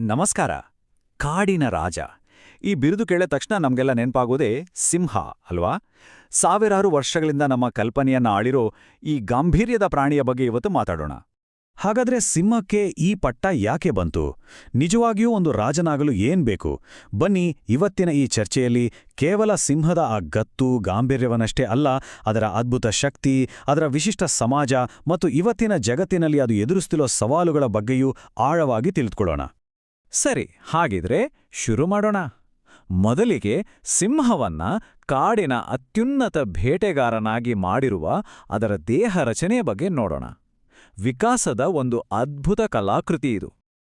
ನಮಸ್ಕಾರ. ಕಾಡಿನ ರಾಜ. ಈ ಬಿರುದು ಕೇಳಿದ ತಕ್ಷಣ ನಮಗೆಲ್ಲ ನೆನಪಾಗೋದೇ ಸಿಂಹ, ಅಲ್ವಾ? ಸಾವಿರಾರು ವರ್ಷಗಳಿಂದ ನಮ್ಮ ಕಲ್ಪನೆಯನ್ನ ಆಳಿರೋ ಈ ಗಾಂಭೀರ್ಯದ ಪ್ರಾಣಿಯ ಬಗ್ಗೆ ಇವತ್ತು ಮಾತಾಡೋಣ. ಹಾಗಾದ್ರೆ ಸಿಂಹಕ್ಕೆ ಈ ಪಟ್ಟ ಯಾಕೆ ಬಂತು? ನಿಜವಾಗಿಯೂ ಒಂದು ರಾಜನಾಗಲು ಏನ್ ಬೇಕು? ಬನ್ನಿ, ಇವತ್ತಿನ ಈ ಚರ್ಚೆಯಲ್ಲಿ ಕೇವಲ ಸಿಂಹದ ಆ ಗತ್ತು, ಗಾಂಭೀರ್ಯವನ್ನಷ್ಟೇ ಅಲ್ಲ, ಅದರ ಅದ್ಭುತ ಶಕ್ತಿ, ಅದರ ವಿಶಿಷ್ಟ ಸಮಾಜ ಮತ್ತು ಇವತ್ತಿನ ಜಗತ್ತಿನಲ್ಲಿ ಅದು ಎದುರಿಸ್ತಿರೋ ಸವಾಲುಗಳ ಬಗ್ಗೆಯೂ ಆಳವಾಗಿ ತಿಳಿದುಕೊಳ್ಳೋಣ. ಸರಿ, ಹಾಗಿದ್ರೆ ಶುರು ಮಾಡೋಣ. ಮೊದಲಿಗೆ ಸಿಂಹವನ್ನ ಕಾಡಿನ ಅತ್ಯುನ್ನತ ಬೇಟೆಗಾರನಾಗಿ ಮಾಡಿರುವ ಅದರ ದೇಹ ರಚನೆಯ ಬಗ್ಗೆ ನೋಡೋಣ. ವಿಕಾಸದ ಒಂದು ಅದ್ಭುತ ಕಲಾಕೃತಿ ಇದು.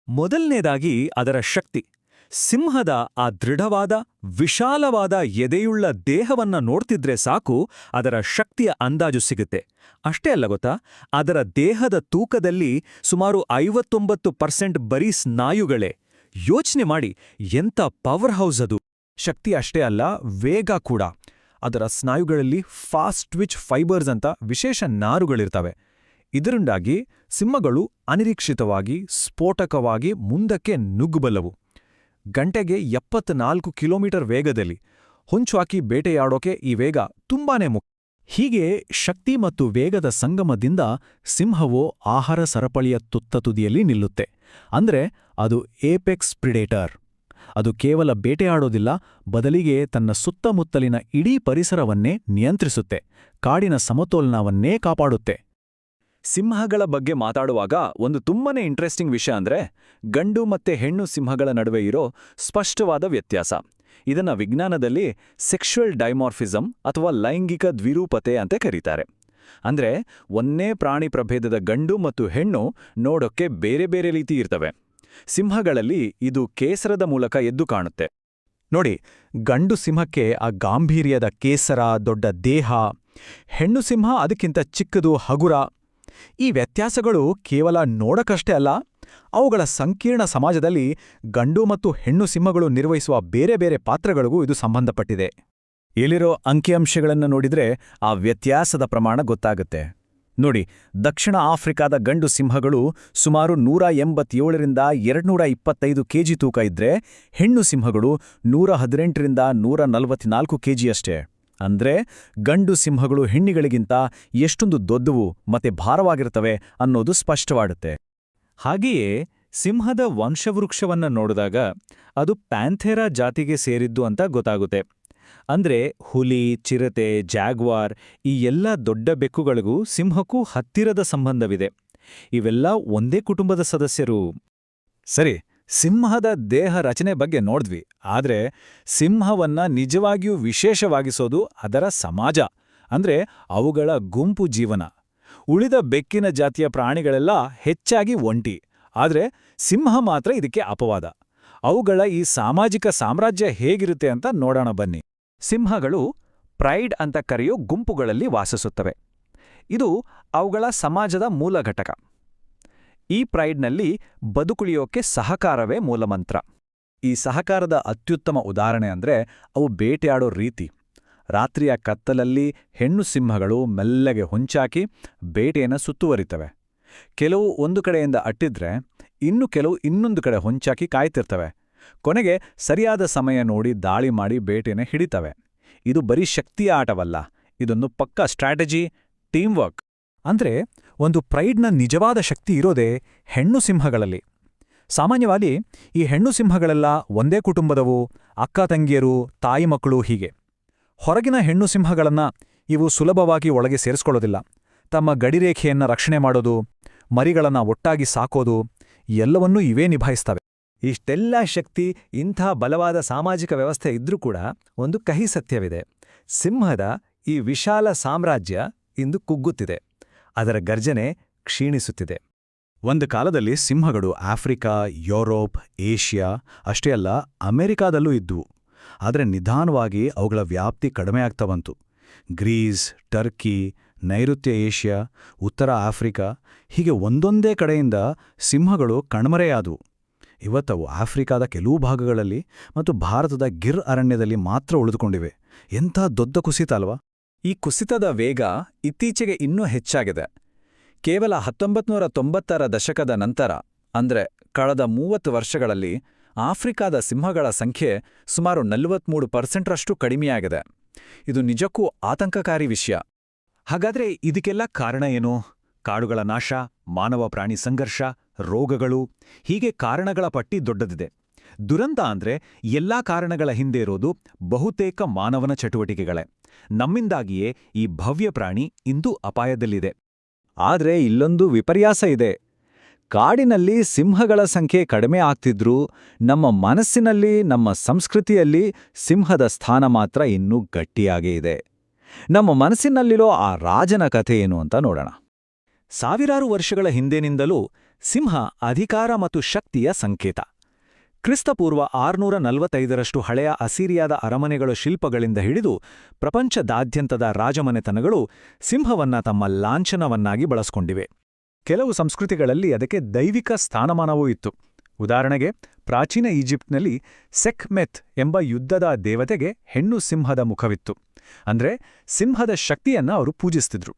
ಮೊದಲನೇದಾಗಿ ಅದರ ಶಕ್ತಿ. ಸಿಂಹದ ಆ ದೃಢವಾದ, ವಿಶಾಲವಾದ ಎದೆಯುಳ್ಳ ದೇಹವನ್ನ ನೋಡ್ತಿದ್ರೆ ಸಾಕು, ಅದರ ಶಕ್ತಿಯ ಅಂದಾಜು ಸಿಗುತ್ತೆ. ಅಷ್ಟೇ ಅಲ್ಲ ಗೊತ್ತಾ? ಅದರ ದೇಹದ ತೂಕದಲ್ಲಿ ಸುಮಾರು ಐವತ್ತೊಂಬತ್ತು ಪರ್ಸೆಂಟ್ ಬರೀ ಸ್ನಾಯುಗಳೇ. ಯೋಚನೆ ಮಾಡಿ, ಎಂಥ ಪವರ್ ಹೌಸ್ ಅದು? ಶಕ್ತಿ ಅಷ್ಟೇ ಅಲ್ಲ, ವೇಗ ಕೂಡ. ಅದರ ಸ್ನಾಯುಗಳಲ್ಲಿ ಫಾಸ್ಟ್ ಟ್ವಿಚ್ ಫೈಬರ್ಸ್ ಅಂತ ವಿಶೇಷ ನಾರುಗಳಿರ್ತವೆ. ಇದರಿಂದಾಗಿ ಸಿಂಹಗಳು ಅನಿರೀಕ್ಷಿತವಾಗಿ, ಸ್ಫೋಟಕವಾಗಿ ಮುಂದಕ್ಕೆ ನುಗ್ಗಬಲ್ಲವು. ಗಂಟೆಗೆ ಎಪ್ಪತ್ನಾಲ್ಕು ಕಿಲೋಮೀಟರ್ ವೇಗದಲ್ಲಿ. ಹೊಂಚು ಹಾಕಿ ಬೇಟೆಯಾಡೋಕೆ ಈ ವೇಗ ತುಂಬಾನೇ ಮುಖ್ಯ ಹೀಗೆ ಶಕ್ತಿ ಮತ್ತು ವೇಗದ ಸಂಗಮದಿಂದ ಸಿಂಹವು ಆಹಾರ ಸರಪಳಿಯ ತುತ್ತ ತುದಿಯಲ್ಲಿ ನಿಲ್ಲುತ್ತೆ. ಅಂದ್ರೆ ಅದು ಏಪೆಕ್ಸ್ ಪ್ರಿಡೇಟರ್. ಅದು ಕೇವಲ ಬೇಟೆಯಾಡೋದಿಲ್ಲ, ಬದಲಿಗೆ ತನ್ನ ಸುತ್ತಮುತ್ತಲಿನ ಇಡೀ ಪರಿಸರವನ್ನೇ ನಿಯಂತ್ರಿಸುತ್ತೆ, ಕಾಡಿನ ಸಮತೋಲನವನ್ನೇ ಕಾಪಾಡುತ್ತೆ. ಸಿಂಹಗಳ ಬಗ್ಗೆ ಮಾತಾಡುವಾಗ ಒಂದು ತುಂಬನೇ ಇಂಟ್ರೆಸ್ಟಿಂಗ್ ವಿಷಯ ಅಂದ್ರೆ, ಗಂಡು ಮತ್ತೆ ಹೆಣ್ಣು ಸಿಂಹಗಳ ನಡುವೆ ಇರೋ ಸ್ಪಷ್ಟವಾದ ವ್ಯತ್ಯಾಸ. ಇದನ್ನ ವಿಜ್ಞಾನದಲ್ಲಿ ಸೆಕ್ಷುವಲ್ ಡೈಮಾರ್ಫಿಸಂ ಅಥವಾ ಲೈಂಗಿಕ ದ್ವಿರೂಪತೆ ಅಂತ ಕರೀತಾರೆ. ಅಂದ್ರೆ ಒಂದೇ ಪ್ರಾಣಿ ಪ್ರಭೇದದ ಗಂಡು ಮತ್ತು ಹೆಣ್ಣು ನೋಡೋಕ್ಕೆ ಬೇರೆ ಬೇರೆ ರೀತಿ ಇರ್ತವೆ. ಸಿಂಹಗಳಲ್ಲಿ ಇದು ಕೇಸರದ ಮೂಲಕ ಎದ್ದು ಕಾಣುತ್ತೆ. ನೋಡಿ, ಗಂಡು ಸಿಂಹಕ್ಕೆ ಆ ಗಾಂಭೀರ್ಯದ ಕೇಸರ ದೊಡ್ಡ ದೇಹ, ಹೆಣ್ಣು ಸಿಂಹ ಅದಕ್ಕಿಂತ ಚಿಕ್ಕದು ಹಗುರ. ಈ ವ್ಯತ್ಯಾಸಗಳು ಕೇವಲ ನೋಡಕಷ್ಟೇ ಅಲ್ಲ, ಅವುಗಳ ಸಂಕೀರ್ಣ ಸಮಾಜದಲ್ಲಿ ಗಂಡು ಮತ್ತು ಹೆಣ್ಣು ಸಿಂಹಗಳು ನಿರ್ವಹಿಸುವ ಬೇರೆ ಬೇರೆ ಪಾತ್ರಗಳಿಗೂ ಇದು ಸಂಬಂಧಪಟ್ಟಿದೆ. ಇಲ್ಲಿರೋ ಅಂಕಿಅಂಶಗಳನ್ನು ನೋಡಿದ್ರೆ ಆ ವ್ಯತ್ಯಾಸದ ಪ್ರಮಾಣ ಗೊತ್ತಾಗುತ್ತೆ. ನೋಡಿ, ದಕ್ಷಿಣ ಆಫ್ರಿಕಾದ ಗಂಡು ಸಿಂಹಗಳು ಸುಮಾರು ನೂರ ಎಂಬತ್ತೇಳರಿಂದ ಎರಡ್ನೂರ ಇಪ್ಪತ್ತೈದು ಕೆಜಿ ತೂಕ ಇದ್ರೆ ಹೆಣ್ಣು ಸಿಂಹಗಳು ನೂರ ಹದಿನೆಂಟರಿಂದ ನೂರ ನಲವತ್ನಾಲ್ಕು ಕೆಜಿಯಷ್ಟೇ ಅಂದ್ರೆ ಗಂಡು ಸಿಂಹಗಳು ಹೆಣ್ಣಿಗಳಿಗಿಂತ ಎಷ್ಟೊಂದು ದೊಡ್ಡವು ಮತ್ತೆ ಭಾರವಾಗಿರ್ತವೆ ಅನ್ನೋದು ಸ್ಪಷ್ಟವಾಡುತ್ತೆ. ಹಾಗೆಯೇ ಸಿಂಹದ ವಂಶವೃಕ್ಷವನ್ನ ನೋಡಿದಾಗ ಅದು ಪ್ಯಾಂಥೆರಾ ಜಾತಿಗೆ ಸೇರಿದ್ದು ಅಂತ ಗೊತ್ತಾಗುತ್ತೆ. ಅಂದ್ರೆ ಹುಲಿ, ಚಿರತೆ, ಜಾಗ್ವಾರ್ ಈ ಎಲ್ಲ ದೊಡ್ಡ ಬೆಕ್ಕುಗಳಿಗೂ ಸಿಂಹಕ್ಕೂ ಹತ್ತಿರದ ಸಂಬಂಧವಿದೆ. ಇವೆಲ್ಲ ಒಂದೇ ಕುಟುಂಬದ ಸದಸ್ಯರು. ಸರಿ, ಸಿಂಹದ ದೇಹ ರಚನೆ ಬಗ್ಗೆ ನೋಡಿದ್ವಿ. ಆದ್ರೆ ಸಿಂಹವನ್ನ ನಿಜವಾಗಿಯೂ ವಿಶೇಷವಾಗಿಸೋದು ಅದರ ಸಮಾಜ, ಅಂದ್ರೆ ಅವುಗಳ ಗುಂಪು ಜೀವನ. ಉಳಿದ ಬೆಕ್ಕಿನ ಜಾತಿಯ ಪ್ರಾಣಿಗಳೆಲ್ಲ ಹೆಚ್ಚಾಗಿ ಒಂಟಿ. ಆದ್ರೆ ಸಿಂಹ ಮಾತ್ರ ಇದಕ್ಕೆ ಅಪವಾದ. ಅವುಗಳ ಈ ಸಾಮಾಜಿಕ ಸಾಮ್ರಾಜ್ಯ ಹೇಗಿರುತ್ತೆ ಅಂತ ನೋಡೋಣ ಬನ್ನಿ. ಸಿಂಹಗಳು ಪ್ರೈಡ್ ಅಂತ ಕರೆಯೋ ಗುಂಪುಗಳಲ್ಲಿ ವಾಸಿಸುತ್ತವೆ. ಇದು ಅವುಗಳ ಸಮಾಜದ ಮೂಲ ಘಟಕ. ಈ ಪ್ರೈಡ್ನಲ್ಲಿ ಬದುಕುಳಿಯೋಕೆ ಸಹಕಾರವೇ ಮೂಲಮಂತ್ರ. ಈ ಸಹಕಾರದ ಅತ್ಯುತ್ತಮ ಉದಾಹರಣೆ ಅಂದ್ರೆ ಅವು ಬೇಟೆಯಾಡೋ ರೀತಿ. ರಾತ್ರಿಯ ಕತ್ತಲಲ್ಲಿ ಹೆಣ್ಣು ಸಿಂಹಗಳು ಮೆಲ್ಲಗೆ ಹೊಂಚಾಕಿ ಬೇಟೆಯನ್ನು ಸುತ್ತುವರಿತವೆ. ಕೆಲವು ಒಂದು ಕಡೆಯಿಂದ ಅಟ್ಟಿದ್ರೆ ಇನ್ನು ಕೆಲವು ಇನ್ನೊಂದು ಕಡೆ ಹೊಂಚಾಕಿ ಕಾಯ್ತಿರ್ತವೆ. ಕೊನೆಗೆ ಸರಿಯಾದ ಸಮಯ ನೋಡಿ ದಾಳಿ ಮಾಡಿ ಬೇಟೆನೆ ಹಿಡಿತವೆ. ಇದು ಬರೀ ಶಕ್ತಿಯ ಆಟವಲ್ಲ, ಇದೊಂದು ಪಕ್ಕ ಸ್ಟ್ರಾಟಜಿ ಟೀಮ್ ವರ್ಕ್ ಅಂದ್ರೆ ಒಂದು ಪ್ರೈಡ್ನ ನಿಜವಾದ ಶಕ್ತಿ ಇರೋದೇ ಹೆಣ್ಣು ಸಿಂಹಗಳಲ್ಲಿ. ಸಾಮಾನ್ಯವಾಗಿ ಈ ಹೆಣ್ಣು ಸಿಂಹಗಳೆಲ್ಲ ಒಂದೇ ಕುಟುಂಬದವು, ಅಕ್ಕ ತಂಗಿಯರು, ತಾಯಿ ಮಕ್ಕಳು ಹೀಗೆ. ಹೊರಗಿನ ಹೆಣ್ಣು ಸಿಂಹಗಳನ್ನ ಇವು ಸುಲಭವಾಗಿ ಒಳಗೆ ಸೇರಿಸ್ಕೊಳ್ಳೋದಿಲ್ಲ. ತಮ್ಮ ಗಡಿರೇಖೆಯನ್ನ ರಕ್ಷಣೆ ಮಾಡೋದು, ಮರಿಗಳನ್ನ ಒಟ್ಟಾಗಿ ಸಾಕೋದು, ಎಲ್ಲವನ್ನೂ ಇವೇ ನಿಭಾಯಿಸ್ತವೆ. ಇಷ್ಟೆಲ್ಲ ಶಕ್ತಿ, ಇಂಥ ಬಲವಾದ ಸಾಮಾಜಿಕ ವ್ಯವಸ್ಥೆ ಇದ್ರೂ ಕೂಡ ಒಂದು ಕಹಿ ಸತ್ಯವಿದೆ. ಸಿಂಹದ ಈ ವಿಶಾಲ ಸಾಮ್ರಾಜ್ಯ ಇಂದು ಕುಗ್ಗುತ್ತಿದೆ. ಅದರ ಗರ್ಜನೆ ಕ್ಷೀಣಿಸುತ್ತಿದೆ. ಒಂದು ಕಾಲದಲ್ಲಿ ಸಿಂಹಗಳು ಆಫ್ರಿಕಾ, ಯುರೋಪ್, ಏಷ್ಯಾ, ಅಷ್ಟೇ ಅಲ್ಲ ಅಮೆರಿಕಾದಲ್ಲೂ ಇದ್ವು. ಆದರೆ ನಿಧಾನವಾಗಿ ಅವುಗಳ ವ್ಯಾಪ್ತಿ ಕಡಿಮೆಯಾಗ್ತಾ ಬಂತು. ಗ್ರೀಸ್, ಟರ್ಕಿ, ನೈಋತ್ಯ ಏಷ್ಯಾ, ಉತ್ತರ ಆಫ್ರಿಕಾ ಹೀಗೆ ಒಂದೊಂದೇ ಕಡೆಯಿಂದ ಸಿಂಹಗಳು ಕಣ್ಮರೆಯಾದವು. ಇವತ್ತವು ಆಫ್ರಿಕಾದ ಕೆಲವು ಭಾಗಗಳಲ್ಲಿ ಮತ್ತು ಭಾರತದ ಗಿರ್ ಅರಣ್ಯದಲ್ಲಿ ಮಾತ್ರ ಉಳಿದುಕೊಂಡಿವೆ. ಎಂಥ ದೊಡ್ಡ ಕುಸಿತ ಅಲ್ವಾ? ಈ ಕುಸಿತದ ವೇಗ ಇತ್ತೀಚೆಗೆ ಇನ್ನೂ ಹೆಚ್ಚಾಗಿದೆ. ಕೇವಲ ಹತ್ತೊಂಬತ್ನೂರ ತೊಂಬತ್ತರ ದಶಕದ ನಂತರ, ಅಂದ್ರೆ ಕಳೆದ ಮೂವತ್ತು ವರ್ಷಗಳಲ್ಲಿ ಆಫ್ರಿಕಾದ ಸಿಂಹಗಳ ಸಂಖ್ಯೆ ಸುಮಾರು ನಲವತ್ಮೂರು ಪರ್ಸೆಂಟ್ರಷ್ಟು ಕಡಿಮೆಯಾಗಿದೆ. ಇದು ನಿಜಕ್ಕೂ ಆತಂಕಕಾರಿ ವಿಷಯ. ಹಾಗಾದ್ರೆ ಇದಕ್ಕೆಲ್ಲ ಕಾರಣ ಏನು? ಕಾಡುಗಳ ನಾಶ, ಮಾನವ ಪ್ರಾಣಿ ಸಂಘರ್ಷ ರೋಗಗಳು, ಹೀಗೆ ಕಾರಣಗಳ ಪಟ್ಟಿ ದೊಡ್ಡದಿದೆ. ದುರಂತ ಅಂದ್ರೆ ಎಲ್ಲಾ ಕಾರಣಗಳ ಹಿಂದೆ ಇರೋದು ಬಹುತೇಕ ಮಾನವನ ಚಟುವಟಿಕೆಗಳೇ. ನಮ್ಮಿಂದಾಗಿಯೇ ಈ ಭವ್ಯ ಪ್ರಾಣಿ ಇಂದು ಅಪಾಯದಲ್ಲಿದೆ. ಆದ್ರೆ ಇಲ್ಲೊಂದು ವಿಪರ್ಯಾಸ ಇದೆ. ಕಾಡಿನಲ್ಲಿ ಸಿಂಹಗಳ ಸಂಖ್ಯೆ ಕಡಿಮೆ ಆಗ್ತಿದ್ರೂ ನಮ್ಮ ಮನಸ್ಸಿನಲ್ಲಿ, ನಮ್ಮ ಸಂಸ್ಕೃತಿಯಲ್ಲಿ ಸಿಂಹದ ಸ್ಥಾನ ಮಾತ್ರ ಇನ್ನೂ ಗಟ್ಟಿಯಾಗೇ ಇದೆ. ನಮ್ಮ ಮನಸ್ಸಿನಲ್ಲಿರೋ ಆ ರಾಜನ ಕಥೆ ಏನು ಅಂತ ನೋಡೋಣ. ಸಾವಿರಾರು ವರ್ಷಗಳ ಹಿಂದಿನಿಂದಲೂ ಸಿಂಹ ಅಧಿಕಾರ ಮತ್ತು ಶಕ್ತಿಯ ಸಂಕೇತ. ಕ್ರಿಸ್ತಪೂರ್ವ ಆರುನೂರ ನಲವತ್ತೈದರಷ್ಟು ಹಳೆಯ ಅಸಿರಿಯಾದ ಅರಮನೆಗಳ ಶಿಲ್ಪಗಳಿಂದ ಹಿಡಿದು ಪ್ರಪಂಚದಾದ್ಯಂತದ ರಾಜಮನೆತನಗಳು ಸಿಂಹವನ್ನ ತಮ್ಮ ಲಾಂಛನವನ್ನಾಗಿ ಬಳಸ್ಕೊಂಡಿವೆ. ಕೆಲವು ಸಂಸ್ಕೃತಿಗಳಲ್ಲಿ ಅದಕ್ಕೆ ದೈವಿಕ ಸ್ಥಾನಮಾನವೂ ಇತ್ತು. ಉದಾಹರಣೆಗೆ, ಪ್ರಾಚೀನ ಈಜಿಪ್ಟ್ನಲ್ಲಿ ಸೆಕ್ಮೆತ್ ಎಂಬ ಯುದ್ಧದ ದೇವತೆಗೆ ಹೆಣ್ಣು ಸಿಂಹದ ಮುಖವಿತ್ತು. ಅಂದ್ರೆ, ಸಿಂಹದ ಶಕ್ತಿಯನ್ನ ಅವರು ಪೂಜಿಸ್ತಿದ್ರು.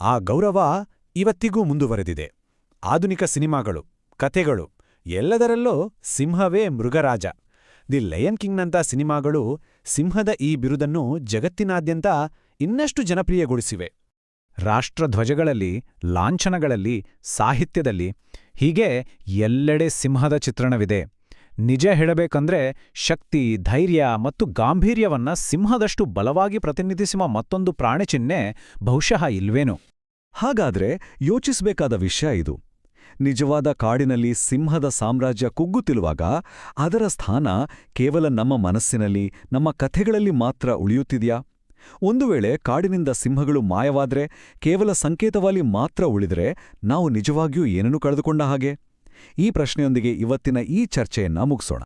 ಆ ಗೌರವ ಇವತ್ತಿಗೂ ಮುಂದುವರೆದಿದೆ. ಆಧುನಿಕ ಸಿನಿಮಾಗಳು, ಕಥೆಗಳು, ಎಲ್ಲದರಲ್ಲೂ ಸಿಂಹವೇ ಮೃಗರಾಜ. ದಿ ಲಯನ್ ಕಿಂಗ್ನಂಥ ಸಿನಿಮಾಗಳು ಸಿಂಹದ ಈ ಬಿರುದನ್ನು ಜಗತ್ತಿನಾದ್ಯಂತ ಇನ್ನಷ್ಟು ಜನಪ್ರಿಯಗೊಳಿಸಿವೆ. ರಾಷ್ಟ್ರಧ್ವಜಗಳಲ್ಲಿ, ಲಾಂಛನಗಳಲ್ಲಿ, ಸಾಹಿತ್ಯದಲ್ಲಿ ಹೀಗೆ ಎಲ್ಲೆಡೆ ಸಿಂಹದ ಚಿತ್ರಣವಿದೆ. ನಿಜ ಹೇಳಬೇಕಂದ್ರೆ ಶಕ್ತಿ, ಧೈರ್ಯ ಮತ್ತು ಗಾಂಭೀರ್ಯವನ್ನ ಸಿಂಹದಷ್ಟು ಬಲವಾಗಿ ಪ್ರತಿನಿಧಿಸುವ ಮತ್ತೊಂದು ಪ್ರಾಣಿಚಿಹ್ನೆ ಬಹುಶಃ ಇಲ್ವೇನು? ಹಾಗಾದ್ರೆ ಯೋಚಿಸಬೇಕಾದ ವಿಷಯ ಇದು. ನಿಜವಾದ ಕಾಡಿನಲ್ಲಿ ಸಿಂಹದ ಸಾಮ್ರಾಜ್ಯ ಕುಗ್ಗುತ್ತಿರುವಾಗ ಅದರ ಸ್ಥಾನ ಕೇವಲ ನಮ್ಮ ಮನಸ್ಸಿನಲ್ಲಿ, ನಮ್ಮ ಕಥೆಗಳಲ್ಲಿ ಮಾತ್ರ ಉಳಿಯುತ್ತಿದೆಯಾ? ಒಂದು ವೇಳೆ ಕಾಡಿನಿಂದ ಸಿಂಹಗಳು ಮಾಯವಾದ್ರೆ, ಕೇವಲ ಸಂಕೇತವಾಗಿ ಮಾತ್ರ ಉಳಿದರೆ ನಾವು ನಿಜವಾಗಿಯೂ ಏನನ್ನು ಕಳೆದುಕೊಂಡ ಹಾಗೆ? ಈ ಪ್ರಶ್ನೆಯೊಂದಿಗೆ ಇವತ್ತಿನ ಈ ಚರ್ಚೆಯನ್ನ ಮುಗಿಸೋಣ.